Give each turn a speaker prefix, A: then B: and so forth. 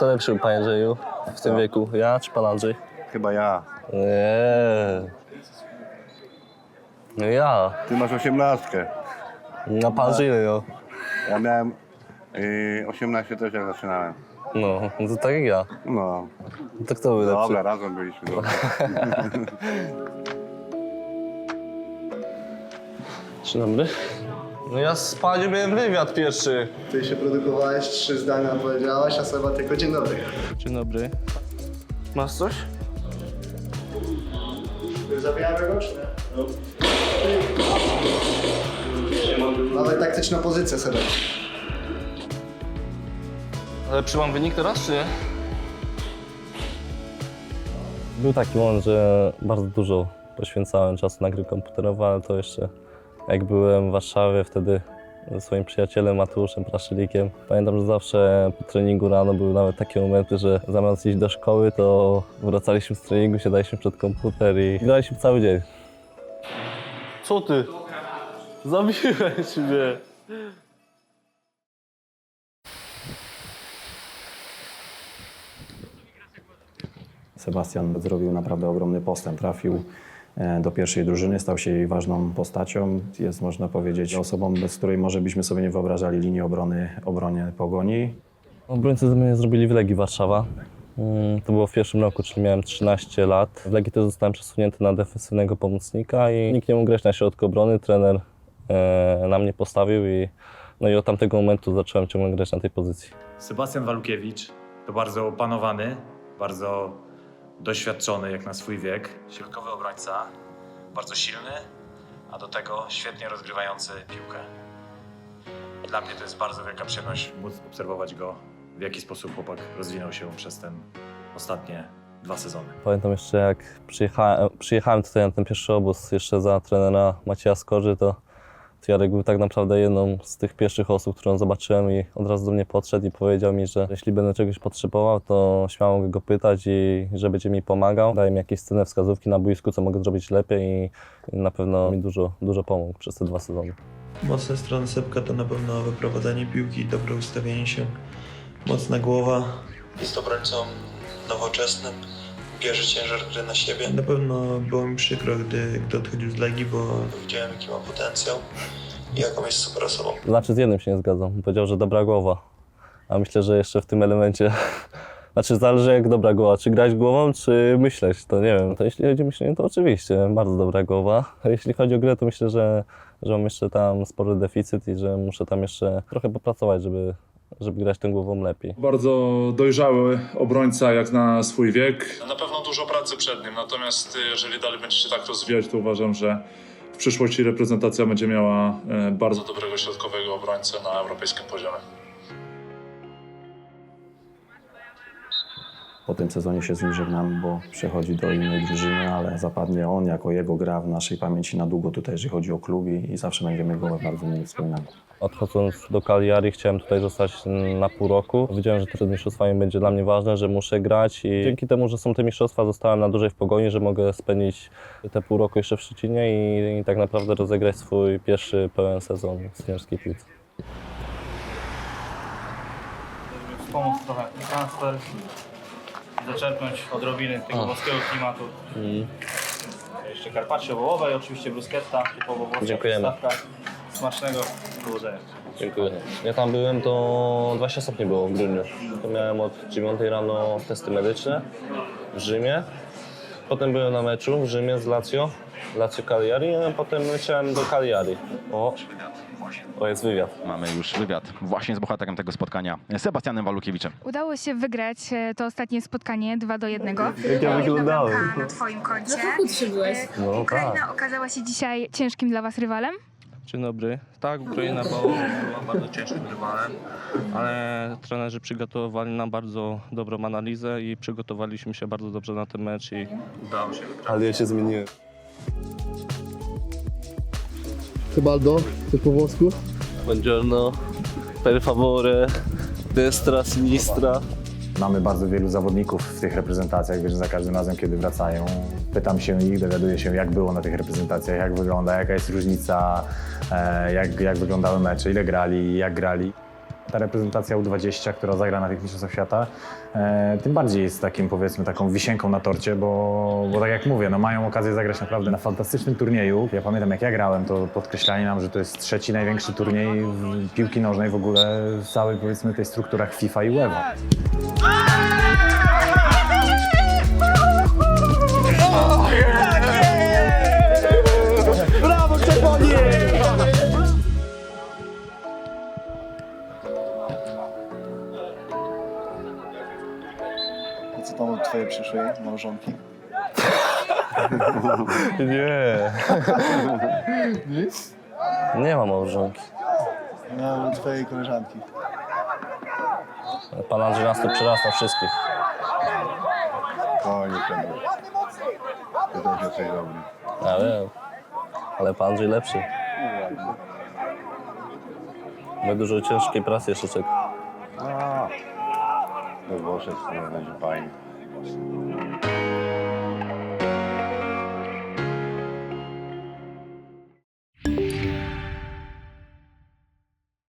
A: Kto lepszy, panie Andrzeju, w tym wieku? Ja czy pan Andrzej?
B: Chyba ja.
A: Nie. No ja.
B: Ty masz osiemnastkę.
A: No pan żyje, no.
B: Ja miałem yy, 18 też jak zaczynałem.
A: No, no to tak jak ja.
B: No,
A: To kto był lepszy?
B: dobra, razem byliśmy. Dobra.
A: Dzień dobry. No ja z panią miałem wywiad pierwszy.
C: Ty się produkowałeś, trzy zdania powiedziałaś, a Seba tylko dzień dobry.
A: Dzień dobry. Masz coś?
C: Zabijamy go, czy nie? Nawet taktyczna pozycja Seba.
A: Lepszy mam wynik teraz, czy nie? Był taki moment, że bardzo dużo poświęcałem czasu na gry komputerowe, ale to jeszcze jak byłem w Warszawie wtedy ze swoim przyjacielem Mateuszem Praszylikiem. Pamiętam, że zawsze po treningu rano były nawet takie momenty, że zamiast iść do szkoły, to wracaliśmy z treningu, siadaliśmy przed komputer i graliśmy cały dzień. Co ty? Zabiłeś mnie.
D: Sebastian zrobił naprawdę ogromny postęp. Trafił do pierwszej drużyny, stał się jej ważną postacią. Jest, można powiedzieć, osobą, bez której może byśmy sobie nie wyobrażali linii obrony obronie Pogoni.
A: Obrońcy ze mnie zrobili w Legii Warszawa. Mm, To było w pierwszym roku, czyli miałem 13 lat. W Legii też zostałem przesunięty na defensywnego pomocnika i nikt nie mógł grać na środku obrony. Trener e, na mnie postawił i, no i od tamtego momentu zacząłem ciągle grać na tej pozycji.
E: Sebastian Walukiewicz to bardzo opanowany, bardzo doświadczony jak na swój wiek, środkowy obrońca, bardzo silny, a do tego świetnie rozgrywający piłkę. Dla mnie to jest bardzo wielka przyjemność móc obserwować go, w jaki sposób chłopak rozwinął się przez ten ostatnie dwa sezony.
A: Pamiętam jeszcze jak przyjechałem, przyjechałem tutaj na ten pierwszy obóz jeszcze za trenera Macieja Skorzy, to Jarek był tak naprawdę jedną z tych pierwszych osób, którą zobaczyłem i od razu do mnie podszedł i powiedział mi, że jeśli będę czegoś potrzebował, to śmiało mogę go pytać i że będzie mi pomagał. Daje mi jakieś cenne wskazówki na boisku, co mogę zrobić lepiej i na pewno mi dużo, dużo pomógł przez te dwa sezony.
F: Mocne strony Sepka to na pewno wyprowadzanie piłki, dobre ustawienie się, mocna głowa. Jest obrońcą nowoczesnym, bierze ciężar gry na siebie. Na pewno było mi przykro, gdy, gdy odchodził z Legii, bo widziałem jaki ma potencjał i jaką jest super osobą.
A: Znaczy z jednym się nie zgadzam. Powiedział, że dobra głowa. A myślę, że jeszcze w tym elemencie. Znaczy zależy jak dobra głowa, czy grać głową, czy myśleć, to nie wiem. To jeśli chodzi o myślenie, to oczywiście bardzo dobra głowa. A jeśli chodzi o grę, to myślę, że, że mam jeszcze tam spory deficyt i że muszę tam jeszcze trochę popracować, żeby, żeby grać tą głową lepiej.
G: Bardzo dojrzały obrońca jak na swój wiek.
H: Na pewno dużo pracy przed nim, natomiast y, jeżeli dalej będzie się tak rozwijać, to uważam, że w przyszłości reprezentacja będzie miała e, bardzo dobrego środkowego obrońcę na europejskim poziomie.
D: Po tym sezonie się z nim żegnamy, bo przechodzi do innej drużyny, ale zapadnie on jako jego gra w naszej pamięci na długo tutaj, jeżeli chodzi o klub i, i zawsze będziemy go bardzo mieli wspominać.
A: Odchodząc do Cagliari chciałem tutaj zostać na pół roku. Wiedziałem, że to przed mistrzostwami będzie dla mnie ważne, że muszę grać i dzięki temu, że są te mistrzostwa, zostałem na dłużej w Pogoni, że mogę spędzić te pół roku jeszcze w Szczecinie i, i tak naprawdę rozegrać swój pierwszy pełen sezon w seniorskiej piłce.
I: pomóc trochę transfer zaczerpnąć odrobiny tego włoskiego klimatu. Jeszcze carpaccio wołowe i oczywiście bruschetta, typowo włoska
A: Dziękujemy.
I: przystawka. Smacznego powodzenia.
A: Dziękuję. Ja tam byłem, to 20 stopni było w grudniu. To miałem od 9 rano testy medyczne w Rzymie. Potem byłem na meczu w Rzymie z Lazio, Lazio Cagliari, a potem leciałem do Cagliari. O, to jest wywiad.
J: Mamy już wywiad właśnie z bohaterem tego spotkania, Sebastianem Walukiewiczem.
K: Udało się wygrać e, to ostatnie spotkanie 2 do 1.
A: Jak ja wyglądałem.
K: na twoim koncie.
L: Chudszy byłeś.
A: No
K: Ukraina
A: tak.
K: okazała się dzisiaj ciężkim dla was rywalem?
M: Dzień dobry. Tak, Ukraina była, była bardzo ciężkim rywalem, ale trenerzy przygotowali nam bardzo dobrą analizę i przygotowaliśmy się bardzo dobrze na ten mecz i udało się wygrać.
A: Ale ja się zmieniłem.
C: Tybaldo, ty po włosku?
A: Buongiorno, per favore, destra, sinistra.
D: Mamy bardzo wielu zawodników w tych reprezentacjach, wiesz, za każdym razem, kiedy wracają. Pytam się ich, dowiaduję się, jak było na tych reprezentacjach, jak wygląda, jaka jest różnica, e, jak, jak wyglądały mecze, ile grali, jak grali.
L: Ta reprezentacja U20, która zagra na tych Mistrzostwach Świata, e, tym bardziej jest takim powiedzmy taką wisienką na torcie, bo, bo tak jak mówię, no mają okazję zagrać naprawdę na fantastycznym turnieju. Ja pamiętam jak ja grałem, to podkreślali nam, że to jest trzeci największy turniej w piłki nożnej w ogóle w całej powiedzmy tej strukturach FIFA i UEFA.
C: Twojej przyszłej małżonki?
A: Nie. Nie mam małżonki.
C: No, twojej koleżanki.
A: Pan Andrzej nas tu przerasta wszystkich.
B: O, nie dobry.
A: Ja wiem. Ale pan Andrzej lepszy. My dużo ciężkiej pracy jeszcze czeka.
B: No, Włoszec, to będzie fajnie. Dios.